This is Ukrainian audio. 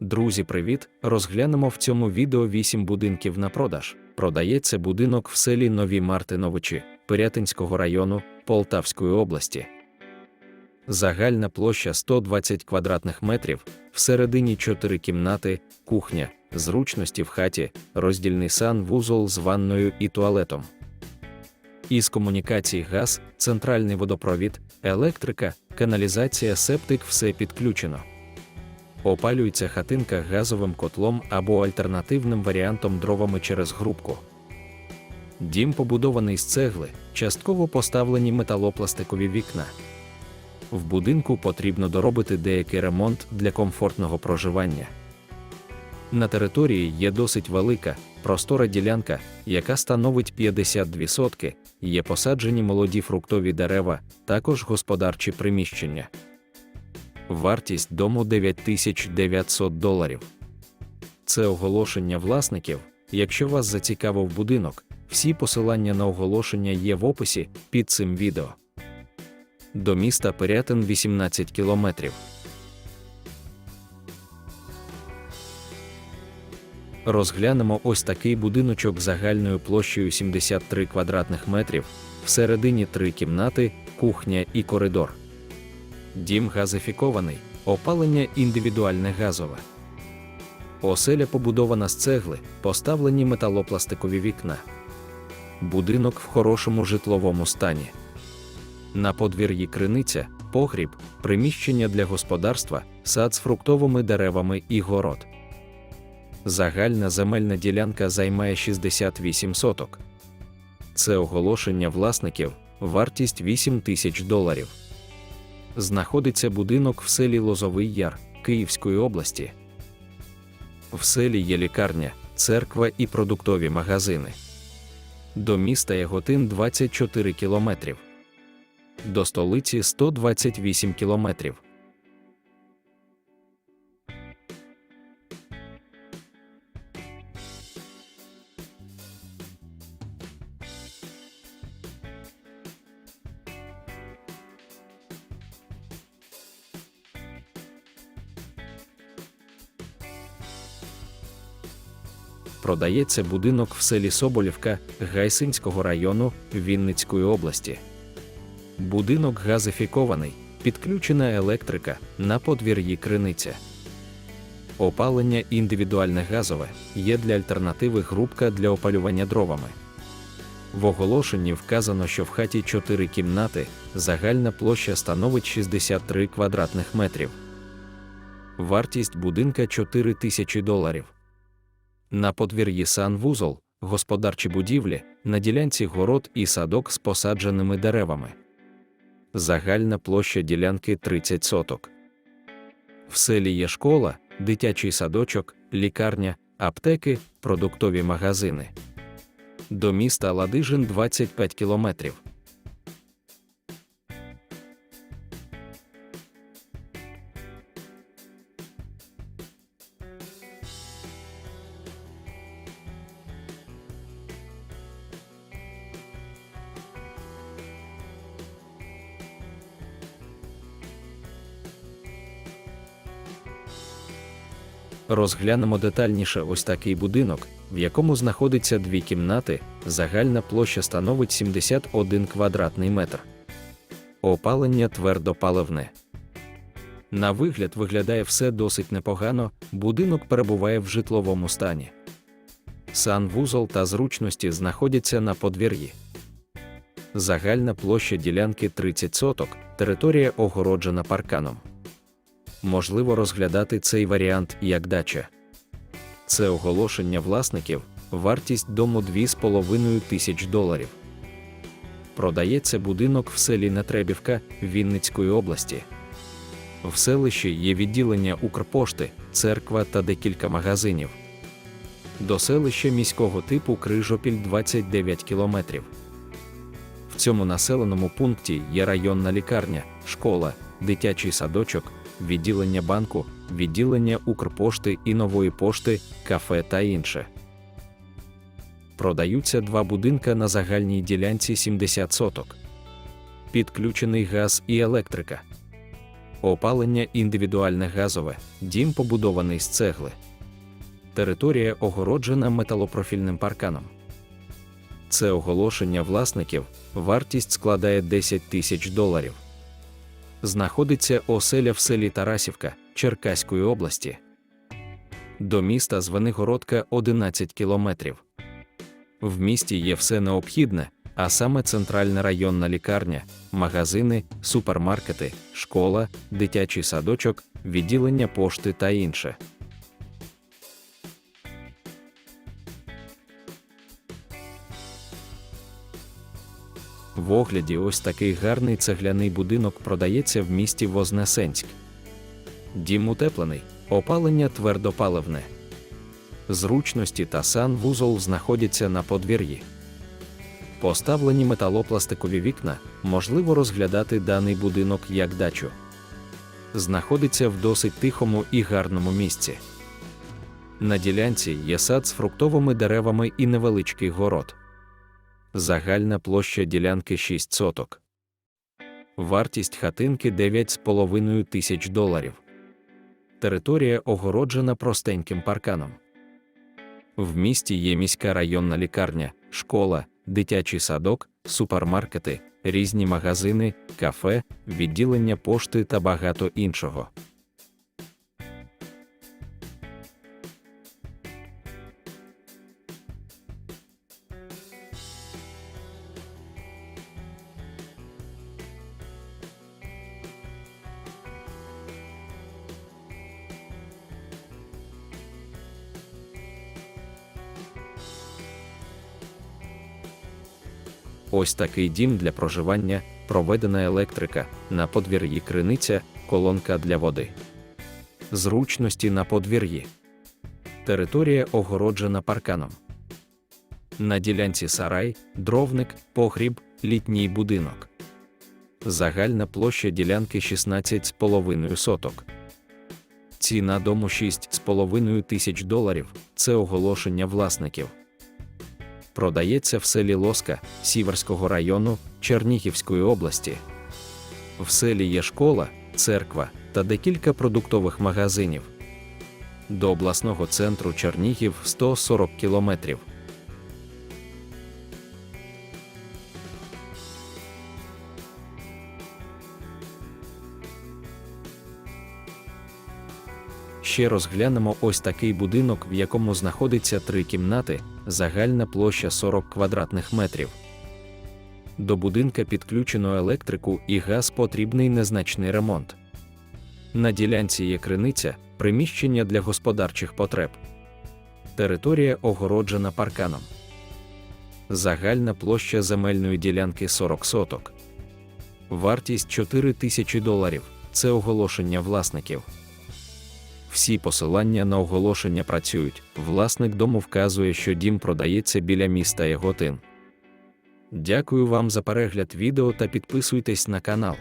Друзі, привіт! Розглянемо в цьому відео 8 будинків на продаж. Продається будинок в селі Нові Мартиновичі Пирятинського району Полтавської області. Загальна площа 120 квадратних метрів, всередині 4 кімнати, кухня, зручності в хаті, роздільний сан, вузол з ванною і туалетом. Із комунікацій газ, центральний водопровід, електрика, каналізація, септик все підключено. Опалюється хатинка газовим котлом або альтернативним варіантом дровами через грубку. Дім побудований з цегли, частково поставлені металопластикові вікна. В будинку потрібно доробити деякий ремонт для комфортного проживання. На території є досить велика, простора ділянка, яка становить 52 сотки, є посаджені молоді фруктові дерева, також господарчі приміщення. Вартість дому 9900 доларів. Це оголошення власників. Якщо вас зацікавив будинок, всі посилання на оголошення є в описі під цим відео. До міста Пирятин 18 кілометрів. Розглянемо ось такий будиночок загальною площею 73 квадратних метрів, всередині три кімнати, кухня і коридор. Дім газифікований, опалення індивідуальне газове. Оселя побудована з цегли, поставлені металопластикові вікна. Будинок в хорошому житловому стані. На подвір'ї криниця, погріб, приміщення для господарства, сад з фруктовими деревами і город. Загальна земельна ділянка займає 68 соток. Це оголошення власників, вартість 8 тисяч доларів. Знаходиться будинок в селі Лозовий Яр Київської області. В селі є лікарня, церква і продуктові магазини. До міста Яготин 24 кілометрів. До столиці 128 кілометрів. Продається будинок в селі Соболівка Гайсинського району Вінницької області. Будинок газифікований, підключена електрика на подвір'ї криниця. Опалення індивідуальне газове є для альтернативи грубка для опалювання дровами. В оголошенні вказано, що в хаті 4 кімнати, загальна площа становить 63 квадратних метрів. Вартість будинка 4 тисячі доларів. На подвір'ї санвузол, господарчі будівлі, на ділянці город і садок з посадженими деревами. Загальна площа ділянки 30 соток. В селі є школа, дитячий садочок, лікарня, аптеки, продуктові магазини. До міста Ладижин 25 кілометрів. Розглянемо детальніше ось такий будинок, в якому знаходиться дві кімнати, загальна площа становить 71 квадратний метр. Опалення твердопаливне. На вигляд виглядає все досить непогано, будинок перебуває в житловому стані. Санвузол та зручності знаходяться на подвір'ї. Загальна площа ділянки 30 соток, територія огороджена парканом можливо розглядати цей варіант як дача. Це оголошення власників, вартість дому 2,5 тисяч доларів. Продається будинок в селі Нетребівка Вінницької області. В селищі є відділення Укрпошти, церква та декілька магазинів. До селища міського типу Крижопіль 29 кілометрів. В цьому населеному пункті є районна лікарня, школа, дитячий садочок, відділення банку, відділення Укрпошти і нової пошти, кафе та інше. Продаються два будинка на загальній ділянці 70 соток. Підключений газ і електрика. опалення індивідуальне газове, дім побудований з цегли. Територія огороджена металопрофільним парканом. Це оголошення власників, вартість складає 10 тисяч доларів. Знаходиться оселя в селі Тарасівка Черкаської області. До міста Звенигородка 11 кілометрів. В місті є все необхідне, а саме центральна районна лікарня, магазини, супермаркети, школа, дитячий садочок, відділення пошти та інше. В огляді ось такий гарний цегляний будинок продається в місті Вознесенськ. Дім утеплений, опалення твердопаливне. Зручності та санвузол знаходяться на подвір'ї. Поставлені металопластикові вікна, можливо розглядати даний будинок як дачу. Знаходиться в досить тихому і гарному місці. На ділянці є сад з фруктовими деревами і невеличкий город. Загальна площа ділянки 6 соток. Вартість хатинки 9,5 тисяч доларів. Територія огороджена простеньким парканом. В місті є міська районна лікарня, школа, дитячий садок, супермаркети, різні магазини, кафе, відділення пошти та багато іншого. Ось такий дім для проживання, проведена електрика, на подвір'ї криниця, колонка для води. Зручності на подвір'ї. Територія огороджена парканом. На ділянці сарай, дровник, погріб, літній будинок. Загальна площа ділянки 16,5 соток. Ціна дому 6,5 тисяч доларів це оголошення власників продається в селі Лоска Сіверського району Чернігівської області. В селі є школа, церква та декілька продуктових магазинів. До обласного центру Чернігів 140 кілометрів. Ще розглянемо ось такий будинок, в якому знаходиться три кімнати, загальна площа 40 квадратних метрів. До будинка підключено електрику і газ потрібний незначний ремонт. На ділянці є криниця, приміщення для господарчих потреб. Територія огороджена парканом. Загальна площа земельної ділянки 40 соток. Вартість 4 тисячі доларів це оголошення власників. Всі посилання на оголошення працюють. Власник дому вказує, що дім продається біля міста Яготин. Дякую вам за перегляд відео та підписуйтесь на канал.